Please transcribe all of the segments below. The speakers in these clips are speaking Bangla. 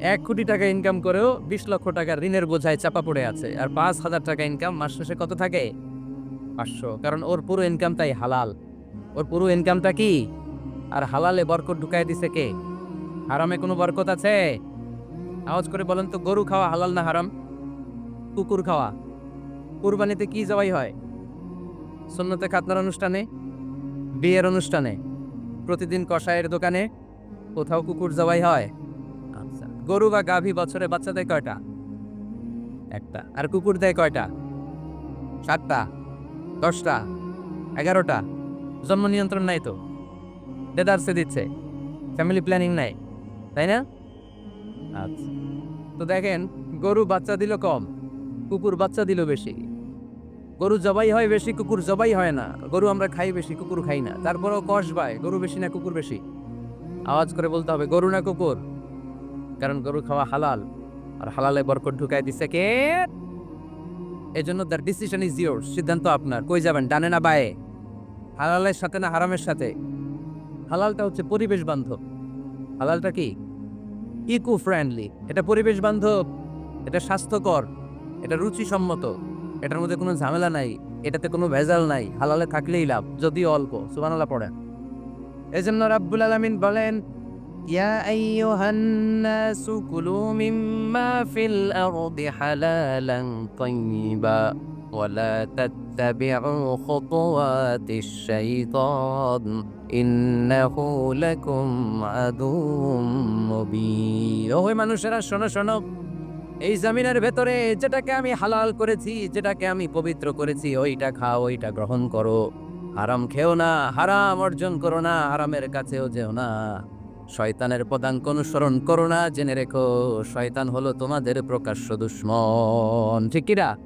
এক কোটি টাকা ইনকাম করেও বিশ লক্ষ টাকা ঋণের বোঝায় চাপা পড়ে আছে। আর পাঁচ হাজার টাকা ইনকাম মাস শেষে কত থাকে? পাঁচশো। কারণ ওর পুরো ইনকামটাই হালাল। ওর পুরো ইনকামটা কি? আর হালালে বরকত ঢুকাই দিছে কে? হারামে কোনো বরকত আছে? আওয়াজ করে বলেন তো, গরু খাওয়া হালাল না হারাম? কুকুর খাওয়া। কুরবানিতে কি জবাই হয়? সুন্নতে খাতনার অনুষ্ঠানে? বিয়ের অনুষ্ঠানে? প্রতিদিন কষায়ের দোকানে? কোথাও কুকুর জবাই হয়? গরু বা গাভী বছরে বাচ্চা দেয় কয়টা? একটা। আর কুকুর দেয় কয়টা? সাতটা। দশটা। এগারোটা। জন্ম নিয়ন্ত্রণ নাই তো? দেদারসে দিচ্ছে। ফ্যামিলি প্ল্যানিং নাই। তাই না? আচ্ছা। তো দেখেন, গরু বাচ্চা দিল কম, কুকুর বাচ্চা দিল বেশি। গরু জবাই হয় বেশি, কুকুর জবাই হয় না। গরু আমরা খাই বেশি, কুকুর খাই না। তারপরেও কষ বায়, গরু বেশি না, কুকুর বেশি। আওয়াজ করে বলতে হবে, গরু না কুকুর? কারণ গরু খাওয়া হালাল। আর হালালে বরকত ঢুকাই দিছে কে? এজন্য দ্য ডিসিশন ইজ ইয়োর সিদ্ধান্ত আপনার। কই যাবেন? ডানে না বায়ে? হালালের সাথে না হারামের সাথে? হালালটা হচ্ছে পরিবেশ বান্ধব। হালালটা কি? ইকো ফ্রেন্ডলি এটা পরিবেশ বান্ধব। এটা স্বাস্থ্যকর। এটা রুচিসম্মত। এটার মধ্যে কোনো ঝামেলা নাই। এটাতে কোনো ভেজাল নাই। হালালে থাকলেই লাভ যদি অল্প। সুবহানাল্লাহ পড়েন। এজন্য রাব্বুল আলামিন বলেন ইয়া আইয়ুহান নাসু কুলু মিম্মা ফিল আরদি হালালান তাইয়্যিবা ওয়ালা তাত্তাবিউ খুতুওয়াতিশ শাইতান ইন্নাহু লাকুম আদুউম মুবিন ওহে মানুষেরা, শোনো শোনো। এই জমিনের ভেতরে যেটাকে আমি হালাল করেছি, যেটাকে আমি পবিত্র করেছি, ওইটা খাও, ওইটা গ্রহণ করো। হারাম খেও না, হারাম অর্জন করো না, হারামের কাছেও যেও না। শয়তানের পদাঙ্ক অনুসরণ করো না, জেনে রেখো, শয়তান হলো তোমাদের প্রকাশ্য দুশ্মন। ঠিক কিরা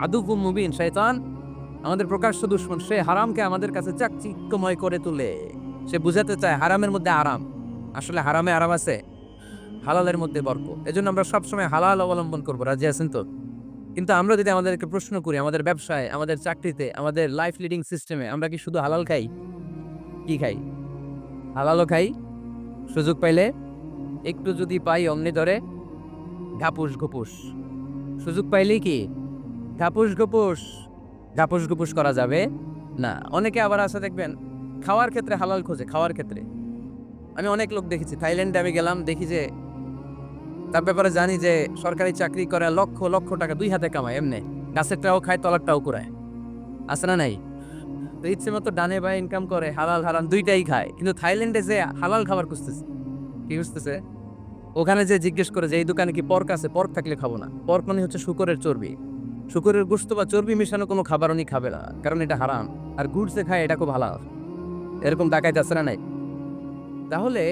আদুবু মুবিন, শয়তান, আমাদের প্রকাশ্য দুশ্মন, সে হারামকে আমাদের কাছে চাকচিক্যময় করে তুলে। সে বুঝাতে চায় হারামের মধ্যে আরাম। আসলে হারামে আরাম আছে, হালালের মধ্যে বরক এজন্য আমরা সবসময় হালাল অবলম্বন করব, রাজি আছেন তো? কিন্তু আমরা যদি আমাদেরকে প্রশ্ন করি, আমাদের ব্যবসায়, আমাদের চাকরিতে, আমাদের লাইফ লিডিং সিস্টেমে আমরা কি শুধু হালাল খাই? কি খাই? হালালও খাই, সুযোগ পাইলে একটু যদি পাই অমনি ধরে ঘাপুস ঘুপুস। সুযোগ পাইলেই কি? ঘাপুস ঘুপুস ঘাপুস ঘুপুস করা যাবে? না, অনেকে আবার আছে দেখবেন, খাওয়ার ক্ষেত্রে হালাল খোঁজে, খাওয়ার ক্ষেত্রে। আমি অনেক লোক দেখেছি, থাইল্যান্ডে আমি গেলাম, দেখি যে তার ব্যাপারে জানি যে সরকারি চাকরি করে লক্ষ লক্ষ টাকা দুই হাতে কামায়, এমনি। গাছেরটাও খায় তলারটাও কুড়ায়। আছে না নাই? তো ইচ্ছে মতো ডানে বায়ে ইনকাম করে, হালাল, হারাম দুইটাই খায়। কিন্তু থাইল্যান্ডে যে হালাল খাবার খুঁজতেছে, কি খুঁজতেছে? ওখানে যে জিজ্ঞেস করে যে, এই দোকানে কি পর্ক আছে? পর্ক থাকলে খাব না। পর্ক মানে হচ্ছে শুকরের চর্বি। শুকরের গোস্ত বা চর্বি মেশানো কোনো খাবার উনি খাবে না, কারণ এটা হারাম। আর গুড়সে খায়, এটা খুব হালাল। এরকম ডাকাইতে আছে না নাই? তাহলে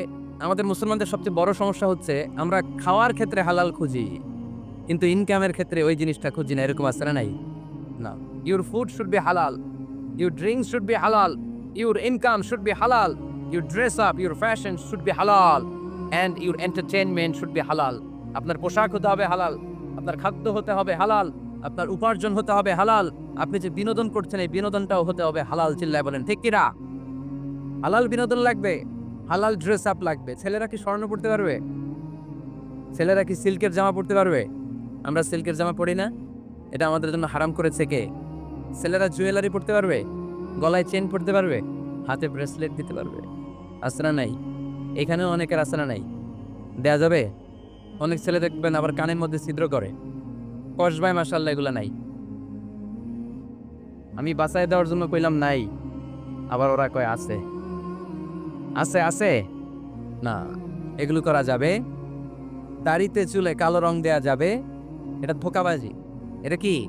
আমাদের মুসলমানদের সবচেয়ে বড় সমস্যা হচ্ছে, আমরা খাওয়ার ক্ষেত্রে হালাল খুঁজি, কিন্তু ইনকামের ক্ষেত্রে ওই জিনিসটা খুঁজি না, এরকম আছে না নাই? না। Your food should be halal your drinks should be halal your income should be halal your dress up your fashion should be halal and your entertainment should be halal আপনার পোশাক হতে হবে হালাল। আপনার খাদ্য হতে হবে হালাল। আপনার উপার্জন হতে হবে হালাল। আপনি যে বিনোদন করছেন, এই বিনোদনটাও হতে হবে হালাল চিল্লায় বলেন। ঠিক কিরা হালাল বিনোদন লাগবে। হালাল ড্রেস আপ লাগবে। ছেলেরা কি স্বর্ণ পড়তে পারবে? ছেলেরা কি সিল্কের জামা পড়তে পারবে? আমরা সিল্কের জামা পরি না? এটা আমাদের জন্য হারাম করেছে কে? ছেলেরা জুয়েলারি পড়তে পারবে, গলায় চেন পড়তে পারবে, হাতে ব্রেসলেট দিতে পারবে। আসরা নাই। এখানেও অনেকের আসরা নাই। দেয়া যাবে? অনেক ছেলে দেখবেন আবার কানের মধ্যে ছিদ্র করে। কসবায় মাসাল্লাহ এগুলো নাই। আমি বাঁচাই দেওয়ার জন্য কইলাম নাই। আবার ওরা কয়, আছে। আছে আছে? না, এগুলো করা যাবে। দাড়িতে চুলে কালো রং দেয়া যাবে। এটা ধোকাবাজি। এটা কি?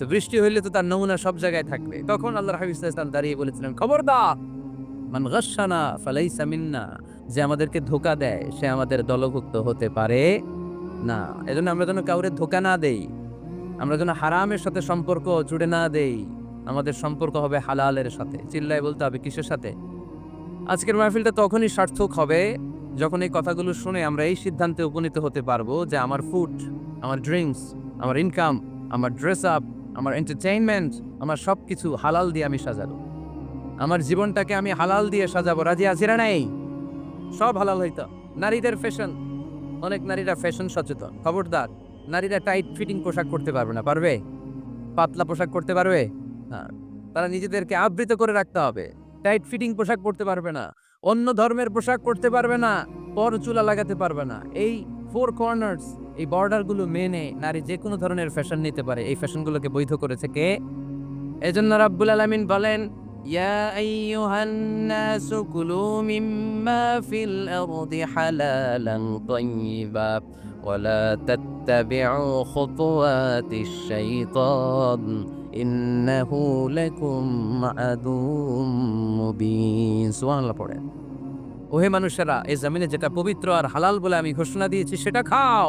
তো বৃষ্টি হইলে তো তার নমুনা সব জায়গায় থাকবে। তখন আল্লাহর হাবিব ওয়াসাল্লাম দাঁড়িয়ে বলেছিলেন, খবরদার, মান গাশানা ফালাইসা মিন্না, যে আমাদেরকে ধোকা দেয়, সে আমাদের দলভুক্ত হতে পারে না। এজন্য আমরা যেন কাউরে ধোকা না দেই, আমরা যেন হারামের সাথে সম্পর্ক জুড়ে না দেই, আমাদের সম্পর্ক হবে হালালের সাথে। চিল্লায় বলতে হবে কিসের সাথে? আজকের মাহফিলটা তখনই সার্থক হবে, যখন এই কথাগুলো শুনে আমরা এই সিদ্ধান্তে উপনীত হতে পারব যে আমার ফুড আমার ড্রিঙ্কস আমার ইনকাম আমার ড্রেস আপ আমার এন্টারটেইনমেন্ট আমার সব কিছু হালাল দিয়ে আমি সাজাবো। আমার জীবনটাকে আমি হালাল দিয়ে সাজাবো। রাজি আজিরা নাই? সব হালাল হইতো। নারীদের ফ্যাশন অনেক নারীরা ফ্যাশন সচেতন, খবরদার। নারীরা টাইট ফিটিং পোশাক করতে পারবে না, পারবে? পাতলা পোশাক করতে পারবে? না। তারা নিজেদেরকে আবৃত করে রাখতে হবে। টাইট ফিটিং পোশাক পরতে পারবে না। অন্য ধর্মের পোশাক পরতে পারবে না। পর চুলা লাগাতে পারবে না। এই ফোর কর্নার্স এই বর্ডারগুলো মেনে নারী যে কোনো ধরনের ফ্যাশন নিতে পারে। এই ফ্যাশনগুলোকে বৈধ করেছে কে? এজন্য রাব্বুল আলামিন বলেন, ইয়া ওহে মানুষেরা এই জমিনে যেটা পবিত্র আর হালাল বলে আমি ঘোষণা দিয়েছি, সেটা খাও।